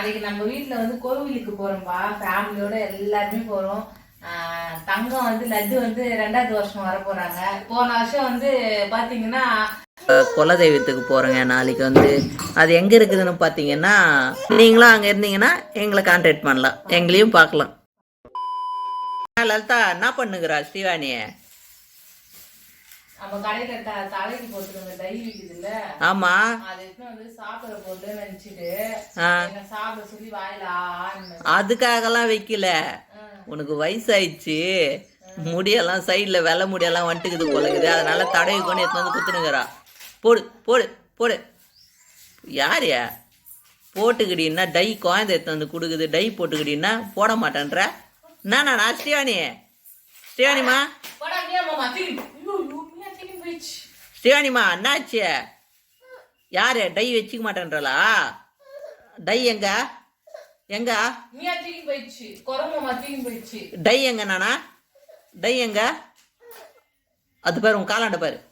நாளைக்கு நம்ம வீட்டில் வந்து கோவிலுக்கு போறோம்பா. ஃபேமிலியோட எல்லாருமே போறோம். தங்கம் வந்து லட்டு வந்து ரெண்டாவது வருஷம் வர போறாங்க போன வருஷம் வந்து பாத்தீங்கன்னா குலதெய்வத்துக்கு போகிறோங்க நாளைக்கு வந்து. அது எங்கே இருக்குதுன்னு பார்த்தீங்கன்னா நீங்களும் அங்கே இருந்தீங்கன்னா எங்களை கான்டாக்ட் பண்ணலாம். எங்களையும் பார்க்கலாம். லலிதா என்ன பண்ணுகிறா ஸ்ரீவாணியை? நம்ம கடையில த- தலைக்கு போட்டுருந்த டை விக்குதுல்ல ஆமாம் அது எடுத்துன்னு வந்து சாப்பிட போட்டு நினைச்சிட்டு ஆ. என்ன சாப்பிட சொல்லி வாயில ஆன்னு அதுக்காகலாம் வைக்கல. உனக்கு வயசாயிடுச்சு. முடியெல்லாம் சைடில் வெள்ளை முடியெல்லாம் வந்துட்டுக்குது போலக்குது. அதனால தடவி கொண்டு எடுத்து வந்து குத்துனுங்கிறா. போடு போடு போடு. யாரையா போட்டுக்கிட்டீங்கன்னா டை குழந்தை எடுத்து வந்து கொடுக்குது. டை போட்டுக்கிட்டீங்கன்னா போட மாட்டேன்ற. என்னண்ணா நான் ஸ்ரீவாணி ஸ்ரீவாணிமா ஸ்ரீவாணிமா என்னாச்சு? யாரு? டை வச்சுக்க மாட்டேன்றலா டை எங்க? எங்க? டை எங்க நானா? டை எங்க? அது பாரு உன் காலாண்ட பாரு.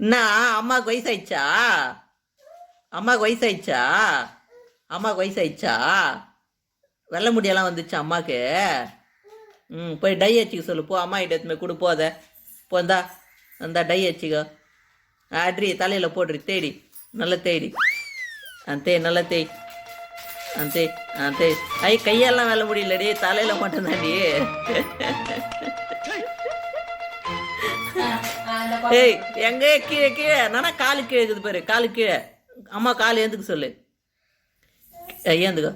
என்ன அம்மாவுக்கு வயசாயிடுச்சா? அம்மாவுக்கு வயசாயிடுச்சா? அம்மாவுக்கு வயசாயிடுச்சா? வெள்ளை முடியெல்லாம் வந்துச்சா அம்மாவுக்கு. ம் போய் டை வச்சுக்க சொல்லு. போ அம்மா கிட்ட எடுத்துன்னு கொடு போத போந்தா அந்த டை வச்சுக்கோ அட்ரி தலையில் போடுறி தேடி. நல்லா தேடி. அந்தே தேய் நல்லா தேய். அந்தே தேய் ஆ தேய் ஐ கையெல்லாம் வேலை முடியலடி. தலையில் மட்டும்தாண்டி ஏய் எங்க? கீழே கீழே. நானா காலு கீழே இருக்குது பாரு. காலு கீழே. அம்மா காலு ஏந்துக்க சொல்லு. ஏந்துக்கோ.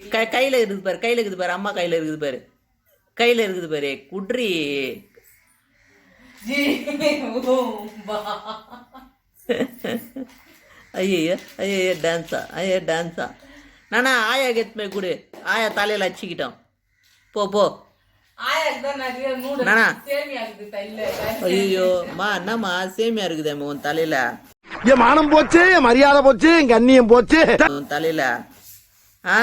கை கையில் இருக்குது பாரு கையில் இருக்குது பாரு அம்மா கையில் இருக்குது பாரு. கையில் இருக்குது பாரு குட்ரி. ஐயோ ஐயோ டான்ஸா ஐயோ டான்ஸா. நானா ஆயா கெத்து போய் கொடு. ஆயா தலையில் அடிச்சுக்கிட்டோம். போ போ. ஐயோ மா என்னம்மா சேமியா இருக்குதே உன் தலையில். என் மானம் போச்சு என் மரியாதை போச்சு என் கண்ணியம் போச்சு. உன் தலையில். ஆ,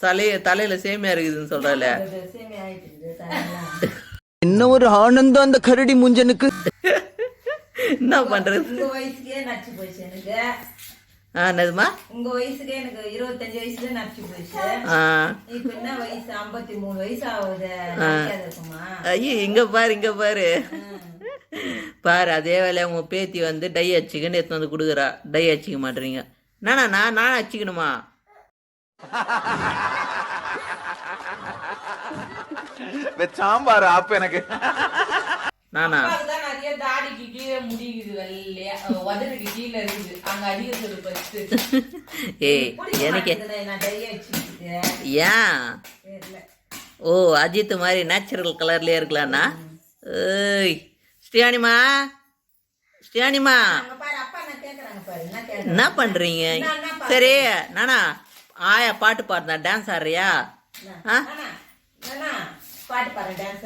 தலைய தலையில் சேமியா இருக்குதுன்னு தரலாம். என்ன ஒரு ஆனந்தம் அந்த கரடி முஞ்சனுக்கு? என்ன பண்ணுறது உங்க வயசுக்கே நடிச்சு போச்சு எனக்கு. ஆ என்னதுமா உங்க வயசுக்கே எனக்கு இருபத்தஞ்சு வயசுல போச்சு. ஆ. இப்ப என்ன வயசு? ஐம்பத்தி மூணு வயசு ஆகுது. ஐயோ இங்க பாரு இங்க பாரு. பாரு அதே வேலையை உங்க பேத்தி வந்து டை அடிச்சுக்கன்னு எடுத்து வந்து கொடுக்குறா. டை அடிச்சிக்க மாட்டீங்க நானா நான் நான் அடிச்சுக்கணுமா சாம்பார் ஆப்பு எனக்கு. நானா? அப்பாவுக்கு தான் நிறைய தாடிக்கு கீழே முடிக்குது வெள்ளையா அஹ் உதடுக்கு கீழே இருக்குது. அங்க அடிக்க சொல்லு ஃபர்ஸ்ட் ஏய் எனக்கு ஏன்? ஓ அஜித் மாதிரி நேச்சுரல் கலர்லயே இருக்கலாம்னா? ஏய் ஸ்ரீயானிமா ஸ்ரீயானிமா அங்க பாரு அப்பா நான் கேக்குறாங்க பாரு என்ன கேக்குறாங்க? என்ன பண்றீங்க சரி நானா? ஆயா பாட்டு பாடுனா டான்ஸ் ஆடுறியா? பாட்டு டான்ஸ்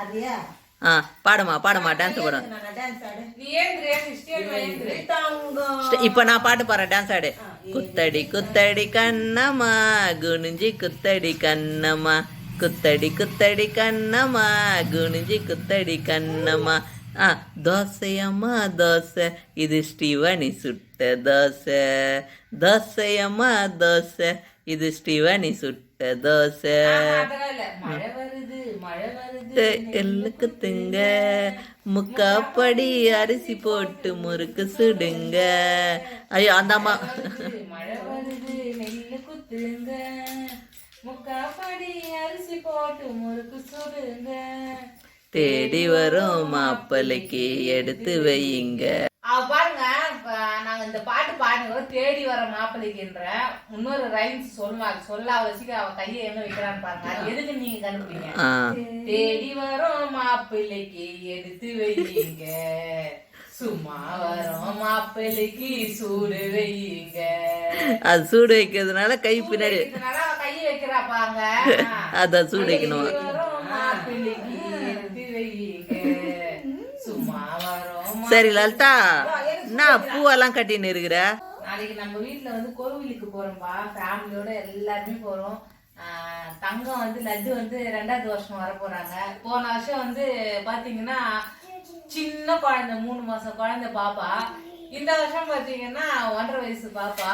ஆடியா ஆ பாடுமா பாடுமா டான்ஸ் பாடு. நான் டான்ஸ் ஆடு. நீ ஏந்திரு ஏந்திரு ஸ்டேட் ஏந்திரு. தங்கம். இப்போ நான் பாட்டு பாடுறேன் டான்ஸ் ஆடு. குத்தடி குத்தடி கண்ணம்மா. குனிஞ்சி குத்தடி கண்ணம்மா. குத்தடி குத்தடி கண்ணம்மா. குனிஞ்சி குத்தடி கண்ணம்மா. ஆ தோசையம்மா தோசை. இது ஸ்ரீவாணி சுட்ட தோசை. தோசையம்மா தோசை. இது ஸ்ரீவாணி சுட்ட தோசை. எள்ளுக்கு திங்க. முக்காப்படி அரிசி போட்டு முறுக்கு சுடுங்க. ஐயோ அந்த அம்மா. முக்காப்படி அரிசி போட்டு முறுக்கு சுடுங்க. தேடி வரும் மாப்பிள்ளைக்கு எடுத்து வையுங்க. பாருங்க நாங்க இந்த பாட்டு பாடுங்க தேடி வர மாப்பிள்ளைக்குன்ற இன்னொரு ரைம்ஸ் சொல்லுவாங்க சொல்ல வச்சுக்க அவ கையை எங்க வைக்கிறான்னு பாருங்க. அது எதுக்கு நீங்க கண்டுபிடிங்க? தேடி வரும் மாப்பிள்ளைக்கு எடுத்து வையுங்க. சும்மா வரும் மாப்பிள்ளைக்கு சூடு வையுங்க. அது சூடு வைக்கிறதுனால கை பின்னாடி கையை வைக்கிறாப்பாங்க அதான் சூடு வைக்கணும் தேடி வரும் மாப்பிள்ளைக்கு எடுத்து வையுங்க சும்மா வரும் சரி லலிதா என்ன பூவெல்லாம் கட்டின்னு இருக்கிற? நாளைக்கு நம்ம வீட்ல வந்து கோவிலுக்கு போறோம்பா. ஃபேமிலியோட எல்லாருமே போறோம். தங்கம் வந்து லட்டு வந்து ரெண்டாவது வருஷம் வர போறாங்க போன வருஷம் வந்து பாத்தீங்கன்னா சின்ன குழந்தை மூணு மாசம் குழந்தை பாப்பா. இந்த வருஷம் பாத்தீங்கன்னா ஒன்றரை வயசு பாப்பா.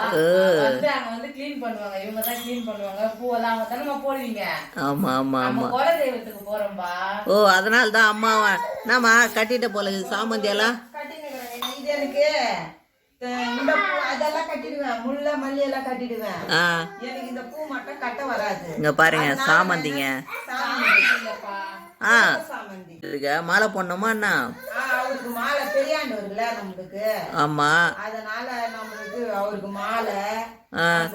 வந்து அங்க வந்து க்ளீன் பண்ணுவாங்க. இவங்க தான் க்ளீன் பண்ணுவாங்க. பூவெல்லாம் அவங்க தானே போடுவீங்க? ஆமா ஆமா ஆமா. குல தெய்வத்துக்கு போறோம்பா. ஓ அதனால தான் அம்மாவை என்னம்மா கட்டிட்ட போல சாமந்தி எல்லாம்? இது எனக்கு? அஹ், இந்த பூ அதெல்லாம் கட்டிடுவேன். முல்லை மல்லி எல்லாம் கட்டிடுவேன். ஆ. எனக்கு இந்த பூ மட்டும் கட்ட வராது. இங்க பாருங்க சாமந்திங்க. சாமந்தி மாலை போடணுமா என்ன அவருக்கு மாலை பெரியாண்டவர்ல நம்மளுக்கு. ஆமா. அதனால நம்மளுக்கு அவருக்கு மாலை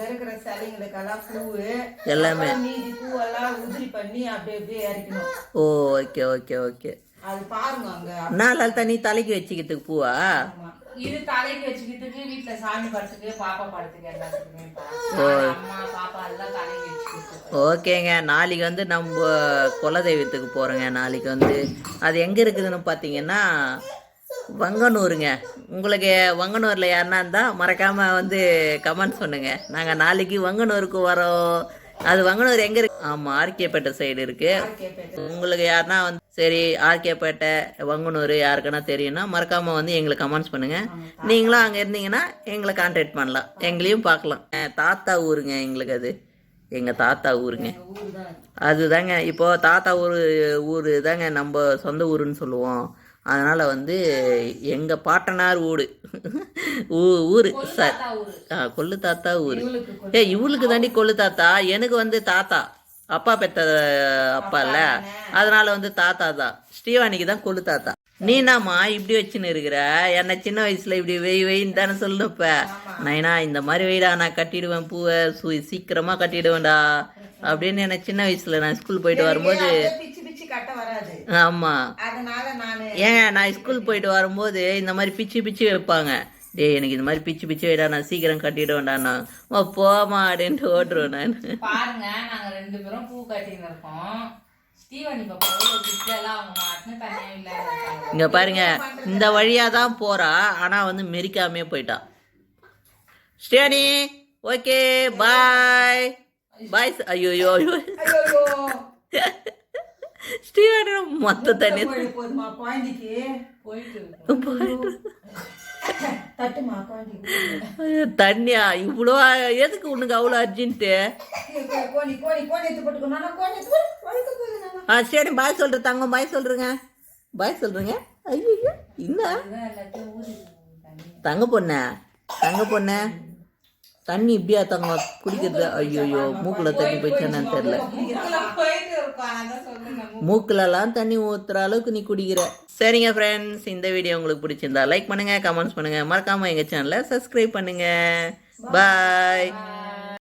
இருக்கிற சிலைங்களுக்கெல்லாம் பூவு எல்லாமே. மீதி பூவெல்லாம் உதிரி பண்ணி அப்படியே அப்படியே இறக்கணும் ஓ ஓகே ஓகே ஓகே. அது பாருங்க அங்க. நான் லலிதா நீ தலைக்கு வச்சுக்கிறதுக்கு பூவா. இது தலைக்கு வச்சுக்கிறதுக்கு வீட்டுல சாமி படத்துக்கு பாப்பா படத்துக்கு எல்லாத்துக்குமே அம்மா பாப்பா எல்லாம் தலைக்கு வச்சுக்கிட்டு. ஓகேங்க. நாளைக்கு வந்து நம்ம குலதெய்வத்துக்கு போகிறோங்க நாளைக்கு வந்து அது எங்கே இருக்குதுன்னு பார்த்தீங்கன்னா வங்கனூருங்க. உங்களுக்கு வங்கனூரில் யாருன்னா இருந்தால் மறக்காமல் வந்து கமெண்ட் பண்ணுங்க நாங்கள் நாளைக்கு வங்கனூருக்கு வரோம். அது வங்கனூர் எங்கே இருக்கு? ஆமாம் ஆர்கேப்பேட்டை சைடு இருக்குது உங்களுக்கு யாருன்னா வந்து சரி ஆர்கேப்பேட்டை வங்கனூர் யாருக்குன்னா தெரியும்னா மறக்காமல் வந்து எங்களுக்கு கமெண்ட்ஸ் பண்ணுங்கள் நீங்களும் அங்கே இருந்தீங்கன்னா எங்களை கான்டாக்ட் பண்ணலாம். எங்களையும் பார்க்கலாம். தாத்தா ஊருங்க எங்களுக்கு அது. எங்கள் தாத்தா ஊருங்க. அதுதாங்க. இப்போ தாத்தா ஊர் ஊர் தாங்க நம்ம சொந்த ஊருன்னு சொல்லுவோம். அதனால் வந்து எங்கள் பாட்டனார் ஊடு ஊ ஊர். சார் கொள்ளு தாத்தா ஊர். ஏ இவளுக்கு தாண்டி கொள்ளு தாத்தா. எனக்கு வந்து தாத்தா. அப்பா பெத்த அப்பா இல்ல? அதனால வந்து தாத்தா தான். ஸ்ரீவாணிக்கு தான் கொள்ளு தாத்தா. நீ என்னம்மா இப்படி வச்சுன்னு இருக்கிற. என்ன சின்ன வயசுல இப்படி வெய் வெயின்னு தானே சொல்லுப்ப. நைனா இந்த மாதிரி வெயிடா நான் கட்டிடுவேன் பூவை சு சீக்கிரமா கட்டிடுவேன்டா. அப்படின்னு என்ன சின்ன வயசுல நான் ஸ்கூல் போயிட்டு வரும்போது ஆமா. ஏங்க நான் ஸ்கூல் போயிட்டு வரும்போது இந்த மாதிரி பிச்சு பிச்சு வைப்பாங்க. டேய் எனக்கு இந்த மாதிரி பிச்சு பிச்சு வைடா நான் சீக்கிரம் கட்டிடுவேன்டாண்ணா ஓ போமா அப்படின்ட்டு ஓட்டுருவேன் நான். பாருங்க நாங்க ரெண்டு பேரும் பூ கட்டின்னு இருக்கோம். இங்க பாருங்க இந்த வழியா தான் போறா. ஆனா வந்து மெரிக்காமே போயிட்டா. ஸ்டேனி ஓகே பாய். பாய் ஐயோ ஐயோ ஸ்டீவனி மொத்த தண்ணி போயிட்டு தண்ணியா? இவ்வளோ எதுக்கு உனக்கு அவ்வளோ அர்ஜென்ட்டு? ஆ சரி பாய் சொல்கிற தங்க பாய் சொல்கிறேங்க பாய் சொல்கிறேங்க ஐயோ இந்த. தங்க பொண்ண? தங்க பொண்ணு? தண்ணி இப்படியா தங்க குடிக்கிறது? ஐயோயோ மூக்கில் தண்ணி போயிடுச்சானு தெரியல. மூக்கிலலாம் தண்ணி ஊற்றுற அளவுக்கு நீ குடிக்கிற. சரிங்க ஃப்ரெண்ட்ஸ் இந்த வீடியோ உங்களுக்கு பிடிச்சிருந்தா லைக் பண்ணுங்க கமெண்ட்ஸ் பண்ணுங்கள் மறக்காமல் எங்கள் சேனலை சப்ஸ்கிரைப் பண்ணுங்க. பாய்